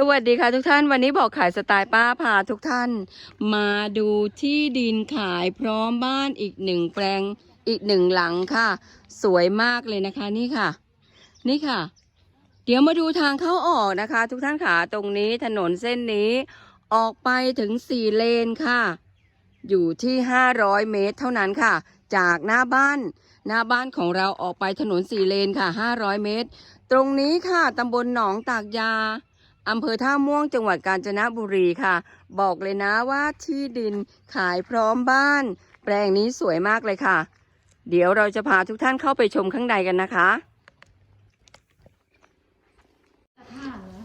สวัสดีค่ะทุกท่านวันนี้บอกขายสไตล์ป้าพาทุกท่าน มาดูที่ดินขายพร้อมบ้านอีกหนึ่งแปลงอีกหนึ่งหลังค่ะ สวยมากเลยนะคะนี่ค่ะ นี่ค่ะ เดี๋ยวมาดูทางเข้าออกนะคะ ทุกท่านค่ะตรงนี้ถนนเส้นนี้ ออกไปถึงสี่เลนค่ะ อยู่ที่500เมตรเท่านั้นค่ะ จากหน้าบ้านหน้าบ้านของเราออกไปถนนสี่เลนค่ะ500เมตร ตรงนี้ค่ะตำบลหนองตากยา อำเภอท่าม่วงจังหวัดกาญจนบุรีค่ะ บอกเลยนะว่าที่ดินขายพร้อมบ้าน แปลงนี้สวยมากเลยค่ะ เดี๋ยวเราจะพาทุกท่านเข้าไปชมข้างในกันนะคะ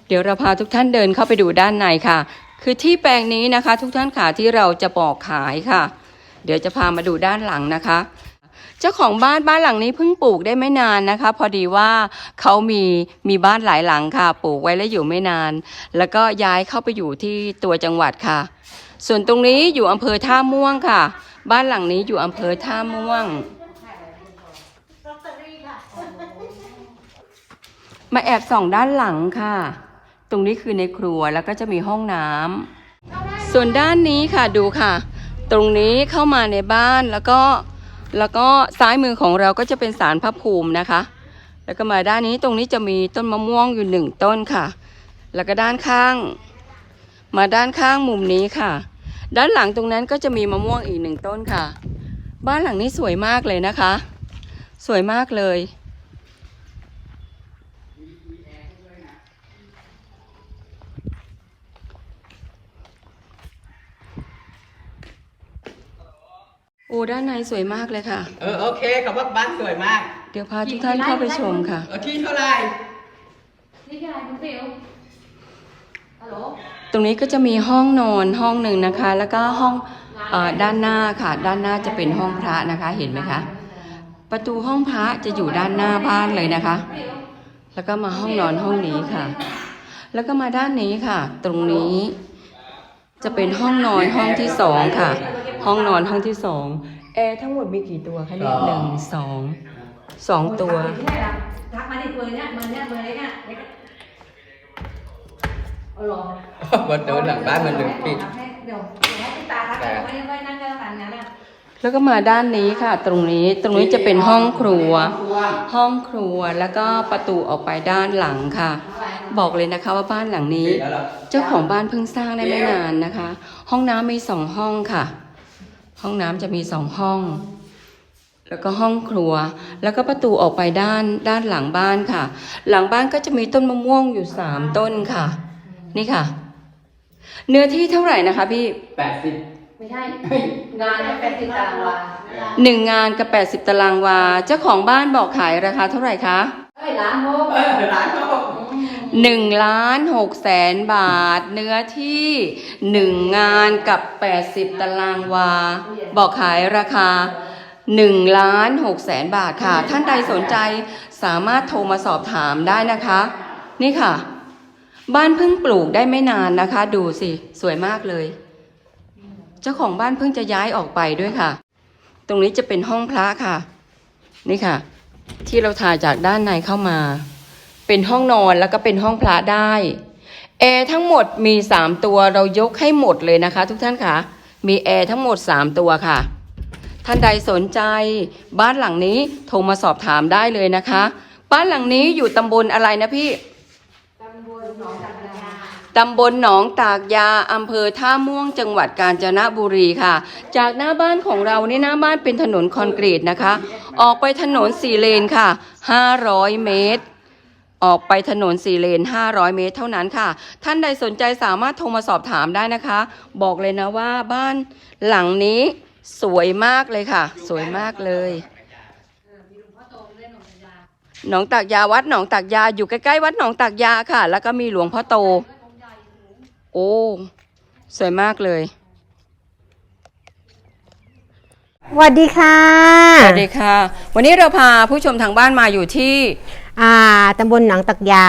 เดี๋ยวเราพาทุกท่านเดินเข้าไปดูด้านในค่ะ คือที่แปลงนี้นะคะ ทุกท่านค่ะที่เราจะบอกขายค่ะ เดี๋ยวจะพามาดูด้านหลังนะคะ จ้าของบ้านบ้านหลังนี้เพิ่งปลูกได้ไม่นานนะคะ พอดีว่าเขามีมีบ้านหลายหลังค่ะ ปลูกไว้แล้วอยู่ไม่นาน แล้วก็ย้ายเข้าไปอยู่ที่ตัวจังหวัดค่ะ ส่วนตรงนี้อยู่อำเภอท่าม่วงค่ะ บ้านหลังนี้อยู่อำเภอท่าม่วงมาแอบส่องด้านหลังค่ะ ตรงนี้คือในครัวแล้วก็จะมีห้องน้ำส่วนด้านนี้ค่ะดูค่ะ ตรงนี้เข้ามาในบ้านแล้วก็ แล้วก็ซ้ายมือของเราก็จะเป็นสารพระภูมินะคะ แล้วก็มาด้านนี้ตรงนี้จะมีต้นมะม่วงอยู่หนึ่งต้นค่ะ แล้วก็ด้านข้าง มาด้านข้างมุมนี้ค่ะ ด้านหลังตรงนั้นก็จะมีมะม่วงอีกหนึ่งต้นค่ะ บ้านหลังนี้สวยมากเลยนะคะ สวยมากเลย โอ้ด้านในสวยมากเลยค่ะ เออโอเคกับว่าบ้านสวยมากเดี๋ยวพาทุกท่านเข้าไปชมค่ะ เออที่เท่าไหร่นี่คืออะไรคุณฟิวฮัลโหลตรงนี้ก็จะมีห้องนอนห้องหนึ่งนะคะ แล้วก็ห้องเออด้านหน้าค่ะ ด้านหน้าจะเป็นห้องพระนะคะเห็นไหมคะ ประตูห้องพระจะอยู่ด้านหน้าบ้านเลยนะคะ แล้วก็มาห้องนอนห้องนี้ค่ะ แล้วก็มาด้านนี้ค่ะ ตรงนี้จะเป็นห้องนอนห้องที่สองค่ะ ห้องนอนห้องที่สอง แอร์ทั้งหมดมีกี่ตัวคะเนี่ยหนึ่งสองสองตัวทักมาที่เบอร์เนี้ยเบอร์เนี้ยเบอร์เล็กอะเล็กอะเอาเหรอประตูหลังบ้านมันลืมปิดเดี๋ยวเดี๋ยวให้พี่ตาทักไปไม่ได้ไม่นั่งกันแล้วกันงั้นอะแล้วก็มาด้านนี้ค่ะ ตรงนี้ตรงนี้จะเป็นห้องครัว ห้องครัวแล้วก็ประตูออกไปด้านหลังค่ะ บอกเลยนะคะว่าบ้านหลังนี้ปิดแล้วเหรอเจ้าของบ้านเพิ่งสร้างได้ไม่นานนะคะ ห้องน้ำมีสองห้องค่ะ ห้องน้ำจะมีสองห้อง แล้วก็ห้องครัว แล้วก็ประตูออกไปด้านด้านหลังบ้านค่ะ หลังบ้านก็จะมีต้นมะม่วงอยู่สามต้นค่ะ นี่ค่ะ เนื้อที่เท่าไหร่นะคะพี่แปดสิบไม่ใช่งานแปดสิบตารางวาหนึ่งงานกับแปดสิบตารางวา เจ้าของบ้านบอกขายราคาเท่าไหร่คะเอ้ยล้านหกเออล้านหก หนึ่งล้านหกแสนบาท เนื้อที่หนึ่งงานกับแปดสิบตารางวา บอกขายราคาหนึ่งล้านหกแสนบาทค่ะ ท่านใดสนใจสามารถโทรมาสอบถามได้นะคะ นี่ค่ะ บ้านเพิ่งปลูกได้ไม่นานนะคะ ดูสิ สวยมากเลย เจ้าของบ้านเพิ่งจะย้ายออกไปด้วยค่ะ ตรงนี้จะเป็นห้องพระค่ะ นี่ค่ะ ที่เราถ่ายจากด้านในเข้ามา เป็นห้องนอนแล้วก็เป็นห้องพระได้แอร์ทั้งหมดมี 3 ตัวเรายกให้หมดเลยนะคะ ทุกท่านค่ะ มีแอร์ทั้งหมด 3 ตัวค่ะ ท่านใดสนใจ บ้านหลังนี้โทรมาสอบถามได้เลยนะคะ บ้านหลังนี้อยู่ตำบลอะไรนะพี่ตำบลหนองจักรยานตำบลหนองตากยาอำเภอท่าม่วงจังหวัดกาญจนบุรีค่ะ จากหน้าบ้านของเรานี่หน้าบ้านเป็นถนนคอนกรีตนะคะ ออกไปถนนสี่เลนค่ะ 500 เมตร ออกไปถนนสี่เลน 500 เมตรเท่านั้นค่ะ ท่านใดสนใจสามารถโทรมาสอบถามได้นะคะ บอกเลยนะว่าบ้านหลังนี้สวยมากเลยค่ะ สวยมากเลยเออมีหลวงพ่อโตเล่นหนองจักรยานหนองตากยาวัดหนองตากยาอยู่ใกล้ๆวัดหนองตากยาค่ะ แล้วก็มีหลวงพ่อโต โอ้สวยมากเลยสวัสดีค่ะ สวัสดีค่ะ วันนี้เราพาผู้ชมทางบ้านมาอยู่ที่ อ่าตำบลหนองตักยา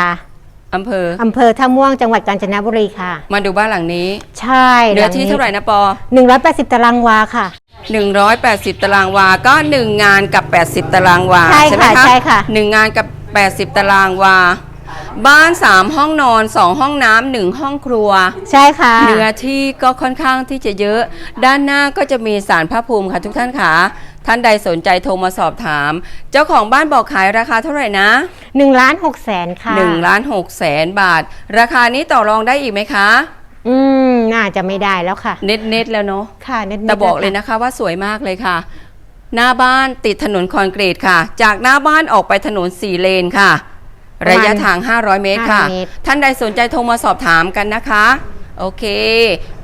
อำเภอ อำเภอท่าม่วงจังหวัดกาญจนบุรีค่ะ มาดูบ้านหลังนี้ใช่เนื้อที่เท่าไหร่นะปอ หนึ่งร้อยแปดสิบตารางวาค่ะ 180 ตารางวา ก็ 1 งานกับ 80 ตารางวาใช่ไหมค่ะคะใช่ค่ะ หนึ่งงานกับ 80 ตารางวา บ้าน 3 ห้องนอน 2 ห้องน้ำหนึ่งห้องครัว ใช่ค่ะ เนื้อที่ก็ค่อนข้างที่จะเยอะ ด้านหน้าก็จะมีสารพระภูมิค่ะทุกท่านค่ะ ท่านใดสนใจโทรมาสอบถาม เจ้าของบ้านบอกขายราคาเท่าไหร่นะ1ล้าน6แสนค่ะ1ล้าน6แสนบาท ราคานี้ต่อรองได้อีกไหมคะ อืมน่าจะไม่ได้แล้วค่ะ เน็ตเน็ตๆแล้วเนาะค่ะเน็ตๆแต่บอกเลยนะคะว่าสวยมากเลยค่ะ หน้าบ้านติดถนนคอนกรีตค่ะ จากหน้าบ้านออกไปถนนสี่เลนค่ะ ระยะทาง 500 เมตรค่ะ500เมตรท่านใดสนใจโทรมาสอบถามกันนะคะโอเค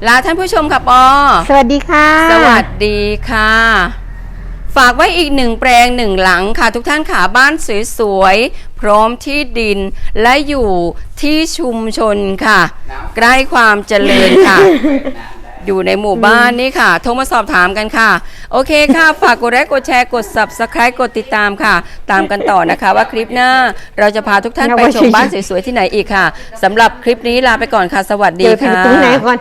ลาท่านผู้ชมค่ะปอ สวัสดีค่ะ สวัสดีค่ะ ฝากไว้อีกหนึ่งแปลงหนึ่งหลังค่ะ ทุกท่านขาบ้านสวยๆ พร้อมที่ดินและอยู่ที่ชุมชนค่ะ ใกล้ความเจริญค่ะ อยู่ในหมู่บ้านนี่ค่ะ โทรมาสอบถามกันค่ะ โอเคค่ะ ฝากกดไลค์กดแชร์กด subscribe กดติดตามค่ะ ตามกันต่อนะคะว่าคลิปหน้าเราจะพาทุกท่านไปชมบ้านสวยๆที่ไหนอีกค่ะสำหรับคลิปนี้ลาไปก่อนค่ะ สวัสดีเดี๋ยวถึงค่ะ ตรงไหนก่อน